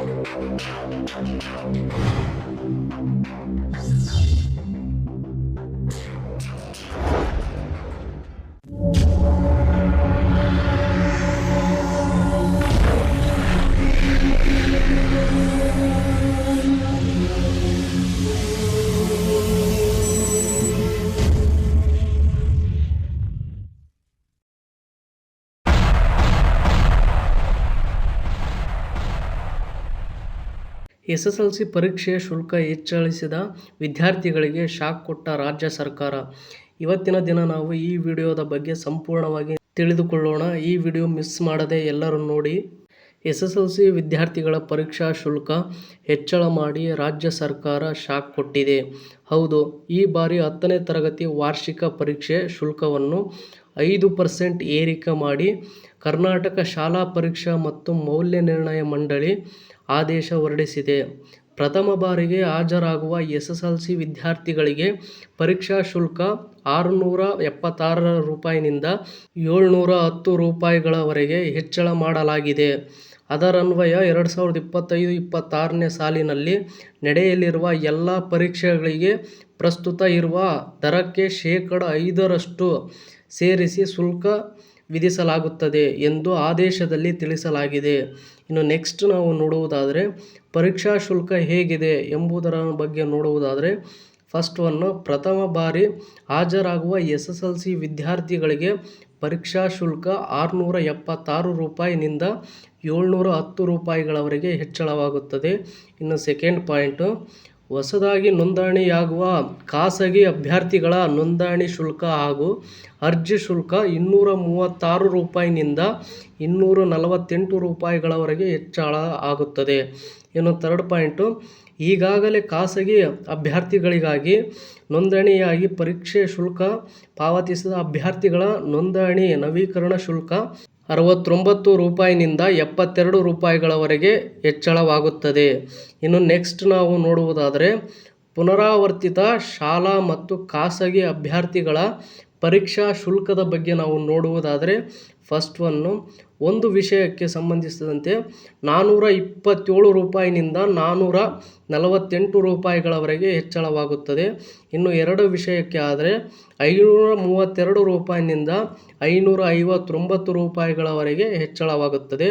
Thank you. SSLC ಪರೀಕ್ಷೆಯ ಶುಲ್ಕ ಹೆಚ್ಚಳಿಸಿದ ವಿದ್ಯಾರ್ಥಿಗಳಿಗೆ ಶಾಕ್ ಕೊಟ್ಟ ರಾಜ್ಯ ಸರ್ಕಾರ. ಇವತ್ತಿನ ದಿನ ನಾವು ಈ ವಿಡಿಯೋದ ಬಗ್ಗೆ ಸಂಪೂರ್ಣವಾಗಿ ತಿಳಿದುಕೊಳ್ಳೋಣ. ಈ ವಿಡಿಯೋ ಮಿಸ್ ಮಾಡದೆ ಎಲ್ಲರೂ ನೋಡಿ. ಎಸ್ ಎಸ್ ಎಲ್ ಸಿ ವಿದ್ಯಾರ್ಥಿಗಳ ಪರೀಕ್ಷಾ ಶುಲ್ಕ ಹೆಚ್ಚಳ ಮಾಡಿ ರಾಜ್ಯ ಸರ್ಕಾರ ಶಾಕ್ ಕೊಟ್ಟಿದೆ. ಹೌದು, ಈ ಬಾರಿ ಹತ್ತನೇ ತರಗತಿ ವಾರ್ಷಿಕ ಪರೀಕ್ಷೆ ಶುಲ್ಕವನ್ನು ಐದು ಪರ್ಸೆಂಟ್ ಏರಿಕೆ ಮಾಡಿ ಕರ್ನಾಟಕ ಶಾಲಾ ಪರೀಕ್ಷಾ ಮತ್ತು ಮೌಲ್ಯ ನಿರ್ಣಯ ಮಂಡಳಿ ಆದೇಶ ಹೊರಡಿಸಿದೆ. ಪ್ರಥಮ ಬಾರಿಗೆ ಹಾಜರಾಗುವ ಎಸ್ ಎಸ್ ಎಲ್ ಸಿ ವಿದ್ಯಾರ್ಥಿಗಳಿಗೆ ಪರೀಕ್ಷಾ ಶುಲ್ಕ ಆರುನೂರ ಎಪ್ಪತ್ತಾರರ ರೂಪಾಯಿನಿಂದ ಏಳ್ನೂರ ಹತ್ತು ರೂಪಾಯಿಗಳವರೆಗೆ ಹೆಚ್ಚಳ ಮಾಡಲಾಗಿದೆ. ಅದರನ್ವಯ ಎರಡು ಸಾವಿರದ ಇಪ್ಪತ್ತೈದು ಇಪ್ಪತ್ತಾರನೇ ಸಾಲಿನಲ್ಲಿ ನಡೆಯಲಿರುವ ಎಲ್ಲ ಪರೀಕ್ಷೆಗಳಿಗೆ ಪ್ರಸ್ತುತ ಇರುವ ದರಕ್ಕೆ ಶೇಕಡ ಐದರಷ್ಟು ಸೇರಿಸಿ ಶುಲ್ಕ ವಿಧಿಸಲಾಗುತ್ತದೆ ಎಂದು ಆದೇಶದಲ್ಲಿ ತಿಳಿಸಲಾಗಿದೆ. ಇನ್ನು ನೆಕ್ಸ್ಟ್ ನಾವು ನೋಡುವುದಾದರೆ, ಪರೀಕ್ಷಾ ಶುಲ್ಕ ಹೇಗಿದೆ ಎಂಬುದರ ಬಗ್ಗೆ ನೋಡುವುದಾದರೆ ಫಸ್ಟ್ ಒನ್ನು ಪ್ರಥಮ ಬಾರಿ ಹಾಜರಾಗುವ ಎಸ್ ಎಸ್ ಎಲ್ ಸಿ ವಿದ್ಯಾರ್ಥಿಗಳಿಗೆ ಪರೀಕ್ಷಾ ಶುಲ್ಕ ಆರುನೂರ ಎಪ್ಪತ್ತಾರು ರೂಪಾಯಿನಿಂದ ಏಳ್ನೂರ ಹತ್ತು ರೂಪಾಯಿಗಳವರೆಗೆ ಹೆಚ್ಚಳವಾಗುತ್ತದೆ. ಇನ್ನು ಸೆಕೆಂಡ್ ಪಾಯಿಂಟು ಹೊಸದಾಗಿ ನೋಂದಣಿಯಾಗುವ ಖಾಸಗಿ ಅಭ್ಯರ್ಥಿಗಳ ನೋಂದಣಿ ಶುಲ್ಕ ಹಾಗೂ ಅರ್ಜಿ ಶುಲ್ಕ ಇನ್ನೂರ ಮೂವತ್ತಾರು ರೂಪಾಯಿನಿಂದ ಇನ್ನೂರ ನಲವತ್ತೆಂಟು ರೂಪಾಯಿಗಳವರೆಗೆ ಹೆಚ್ಚಳ ಆಗುತ್ತದೆ. ಇನ್ನು ಥರ್ಡ್ ಪಾಯಿಂಟು ಈಗಾಗಲೇ ಖಾಸಗಿ ಅಭ್ಯರ್ಥಿಗಳಿಗಾಗಿ ನೋಂದಣಿಯಾಗಿ ಪರೀಕ್ಷೆ ಶುಲ್ಕ ಪಾವತಿಸಿದ ಅಭ್ಯರ್ಥಿಗಳ ನೋಂದಣಿ ನವೀಕರಣ ಶುಲ್ಕ ಅರವತ್ತೊಂಬತ್ತು ರೂಪಾಯಿನಿಂದ ಎಪ್ಪತ್ತೆರಡು ರೂಪಾಯಿಗಳವರೆಗೆ ಹೆಚ್ಚಳವಾಗುತ್ತದೆ. ಇನ್ನು ನೆಕ್ಸ್ಟ್ ನಾವು ನೋಡುವುದಾದರೆ ಪುನರಾವರ್ತಿತ ಶಾಲಾ ಮತ್ತು ಖಾಸಗಿ ಅಭ್ಯರ್ಥಿಗಳ ಪರೀಕ್ಷಾ ಶುಲ್ಕದ ಬಗ್ಗೆ ನಾವು ನೋಡುವುದಾದರೆ ಫಸ್ಟ್ ಒನ್ನು ಒಂದು ವಿಷಯಕ್ಕೆ ಸಂಬಂಧಿಸಿದಂತೆ ನಾನ್ನೂರ ಇಪ್ಪತ್ತೇಳು ರೂಪಾಯಿನಿಂದ ನಾನ್ನೂರ ನಲವತ್ತೆಂಟು ರೂಪಾಯಿಗಳವರೆಗೆ ಹೆಚ್ಚಳವಾಗುತ್ತದೆ. ಇನ್ನು ಎರಡು ವಿಷಯಕ್ಕೆ ಆದರೆ, ಐನೂರ ಮೂವತ್ತೆರಡು ರೂಪಾಯಿನಿಂದ ಐನೂರ ಐವತ್ತೊಂಬತ್ತು ರೂಪಾಯಿಗಳವರೆಗೆ ಹೆಚ್ಚಳವಾಗುತ್ತದೆ.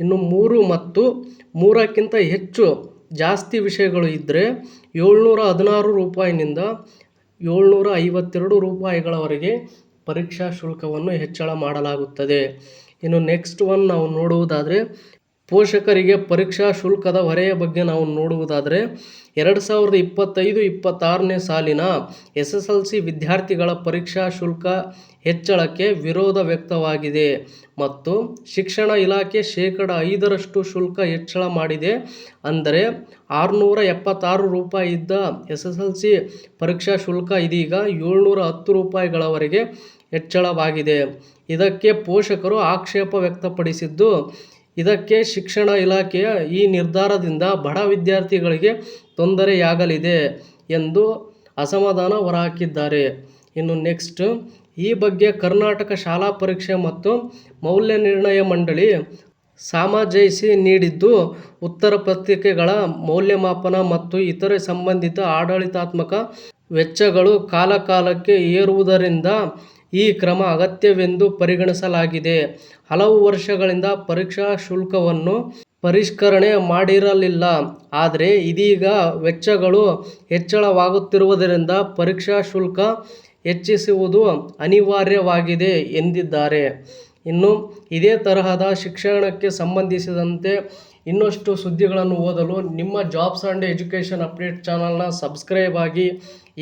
ಇನ್ನು ಮೂರು ಮತ್ತು ಮೂರಕ್ಕಿಂತ ಹೆಚ್ಚು ಜಾಸ್ತಿ ವಿಷಯಗಳು ಇದ್ದರೆ ಏಳ್ನೂರ ಹದಿನಾರು ರೂಪಾಯಿನಿಂದ ಏಳ್ನೂರ ಐವತ್ತೆರಡು ರೂಪಾಯಿಗಳವರೆಗೆ ಪರೀಕ್ಷಾ ಶುಲ್ಕವನ್ನು ಹೆಚ್ಚಳ ಮಾಡಲಾಗುತ್ತದೆ. ಇನ್ನು ನೆಕ್ಸ್ಟ್ ಒನ್ ನಾವು ನೋಡುವುದಾದರೆ ಪೋಷಕರಿಗೆ ಪರೀಕ್ಷಾ ಶುಲ್ಕದ ಹೊರೆಯ ಬಗ್ಗೆ ನಾವು ನೋಡುವುದಾದರೆ, ಎರಡು ಸಾವಿರದ ಇಪ್ಪತ್ತೈದು ಇಪ್ಪತ್ತಾರನೇ ಸಾಲಿನ ಎಸ್ ಎಸ್ ಎಲ್ ಸಿ ವಿದ್ಯಾರ್ಥಿಗಳ ಪರೀಕ್ಷಾ ಶುಲ್ಕ ಹೆಚ್ಚಳಕ್ಕೆ ವಿರೋಧ ವ್ಯಕ್ತವಾಗಿದೆ ಮತ್ತು ಶಿಕ್ಷಣ ಇಲಾಖೆ ಶೇಕಡ ಐದರಷ್ಟು ಶುಲ್ಕ ಹೆಚ್ಚಳ ಮಾಡಿದೆ. ಅಂದರೆ, ಆರುನೂರ ಎಪ್ಪತ್ತಾರು ರೂಪಾಯಿ ಇದ್ದ ಎಸ್ ಎಸ್ ಎಲ್ ಸಿ ಪರೀಕ್ಷಾ ಶುಲ್ಕ ಇದೀಗ ಏಳ್ನೂರ ಹತ್ತು ರೂಪಾಯಿಗಳವರೆಗೆ ಹೆಚ್ಚಳವಾಗಿದೆ. ಇದಕ್ಕೆ ಪೋಷಕರು ಆಕ್ಷೇಪ ವ್ಯಕ್ತಪಡಿಸಿದ್ದು ಇದಕ್ಕೆ ಶಿಕ್ಷಣ ಇಲಾಖೆಯ ಈ ನಿರ್ಧಾರದಿಂದ ಬಡ ವಿದ್ಯಾರ್ಥಿಗಳಿಗೆ ತೊಂದರೆಯಾಗಲಿದೆ ಎಂದು ಅಸಮಾಧಾನ ಹೊರಹಾಕಿದ್ದಾರೆ. ಇನ್ನು ನೆಕ್ಸ್ಟ್, ಈ ಬಗ್ಗೆ ಕರ್ನಾಟಕ ಶಾಲಾ ಪರೀಕ್ಷೆ ಮತ್ತು ಮೌಲ್ಯ ನಿರ್ಣಯ ಮಂಡಳಿ ಸಮಜಾಯಿಷಿ ನೀಡಿದ್ದು, ಉತ್ತರ ಪತ್ರಿಕೆಗಳ ಮೌಲ್ಯಮಾಪನ ಮತ್ತು ಇತರೆ ಸಂಬಂಧಿತ ಆಡಳಿತಾತ್ಮಕ ವೆಚ್ಚಗಳು ಕಾಲಕಾಲಕ್ಕೆ ಏರುವುದರಿಂದ ಈ ಕ್ರಮ ಅಗತ್ಯವೆಂದು ಪರಿಗಣಿಸಲಾಗಿದೆ. ಹಲವು ವರ್ಷಗಳಿಂದ ಪರೀಕ್ಷಾ ಶುಲ್ಕವನ್ನು ಪರಿಷ್ಕರಣೆ ಮಾಡಿರಲಿಲ್ಲ. ಆದರೆ ಇದೀಗ ವೆಚ್ಚಗಳು ಹೆಚ್ಚಳವಾಗುತ್ತಿರುವುದರಿಂದ ಪರೀಕ್ಷಾ ಶುಲ್ಕ ಹೆಚ್ಚಿಸುವುದು ಅನಿವಾರ್ಯವಾಗಿದೆ ಎಂದಿದ್ದಾರೆ. ಇನ್ನು ಇದೇ ತರಹದ ಶಿಕ್ಷಣಕ್ಕೆ ಸಂಬಂಧಿಸಿದಂತೆ ಇನ್ನಷ್ಟು ಸುದ್ದಿಗಳನ್ನು ಓದಲು ನಿಮ್ಮ ಜಾಬ್ಸ್ ಆ್ಯಂಡ್ ಎಜುಕೇಷನ್ ಅಪ್ಡೇಟ್ ಚಾನಲ್ನ ಸಬ್ಸ್ಕ್ರೈಬ್ ಆಗಿ.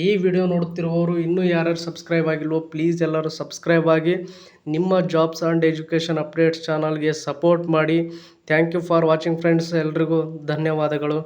ಈ ವಿಡಿಯೋ ನೋಡುತ್ತಿರುವವರು ಇನ್ನೂ ಯಾರ್ಯಾರು ಸಬ್ಸ್ಕ್ರೈಬ್ ಆಗಿಲ್ವೋ ಪ್ಲೀಸ್ ಎಲ್ಲರೂ ಸಬ್ಸ್ಕ್ರೈಬ್ ಆಗಿ. ನಿಮ್ಮ ಜಾಬ್ಸ್ ಆ್ಯಂಡ್ ಎಜುಕೇಷನ್ ಅಪ್ಡೇಟ್ಸ್ ಚಾನಲ್ಗೆ ಸಪೋರ್ಟ್ ಮಾಡಿ. Thank you for watching friends ಎಲ್ರಿಗೂ ಧನ್ಯವಾದಗಳು.